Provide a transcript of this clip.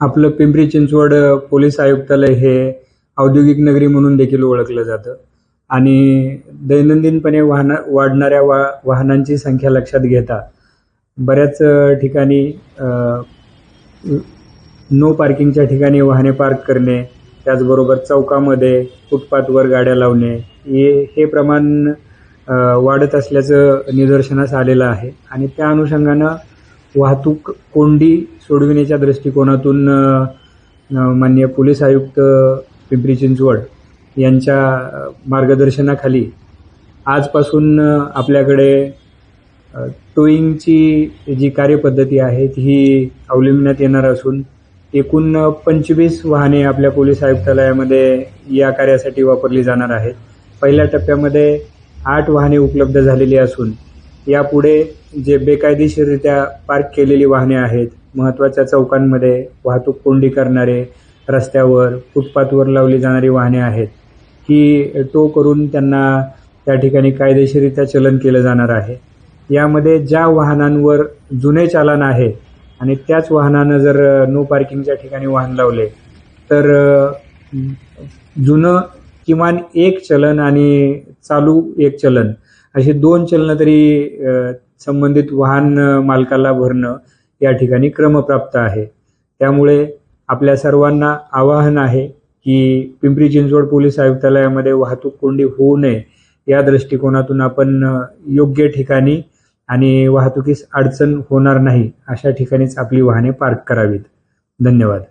आपलं पिंपरी चिंचवड पोलीस आयुक्तालय हे औद्योगिक नगरी म्हणून देखील ओळखलं जातं. आणि दैनंदिनपणे वाहन वाढणाऱ्या वा वाहनांची संख्या लक्षात घेता बऱ्याच ठिकाणी नो पार्किंगच्या ठिकाणी वाहने पार्क करणे त्याचबरोबर चौकामध्ये फुटपाथवर गाड्या लावणे हे हे प्रमाण वाढत असल्याचं निदर्शनास आलेलं आहे. आणि त्या अनुषंगानं वाहतूक कोंडी सोडविण्याच्या दृष्टिकोनातून माननीय पोलीस आयुक्त पिंपरी चिंचवड यांच्या मार्गदर्शनाखाली आजपासून आपल्याकडे टोईंगची जी कार्यपद्धती आहे ही अवलंबण्यात येणार असून एकूण पंचवीस वाहने आपल्या पोलीस आयुक्तालयामध्ये या कार्यासाठी वापरली जाणार आहेत. पहिल्या टप्प्यामध्ये आठ वाहने उपलब्ध झालेली असून यापुढे जे बेकायदेशीररित्या पार्क केलेली वाहने आहेत महत्त्वाच्या चौकांमध्ये वाहतूक कोंडी करणारे रस्त्यावर फुटपाथवर लावली जाणारी वाहने आहेत. ही टो करून त्यांना त्या ठिकाणी कायदेशीररित्या चलन केलं जाणार आहे. यामध्ये ज्या वाहनांवर जुने चालन आहे आणि त्याच वाहनानं जर नो पार्किंगच्या ठिकाणी वाहन लावले तर जुनं किमान एक चलन आणि चालू एक चलन अशी दोन चलनं तरी संबंधित वाहन मालकाला भरणं या ठिकाणी क्रमप्राप्त आहे. त्यामुळे आपल्या सर्वांना आवाहन आहे की पिंपरी चिंचवड पोलीस आयुक्तालयामध्ये वाहतूक कोंडी होऊ नये. या दृष्टिकोनातून आपण योग्य ठिकाणी आणि वाहतुकीस अडचण होणार नाही अशा ठिकाणीच आपली वाहने पार्क करावीत. धन्यवाद.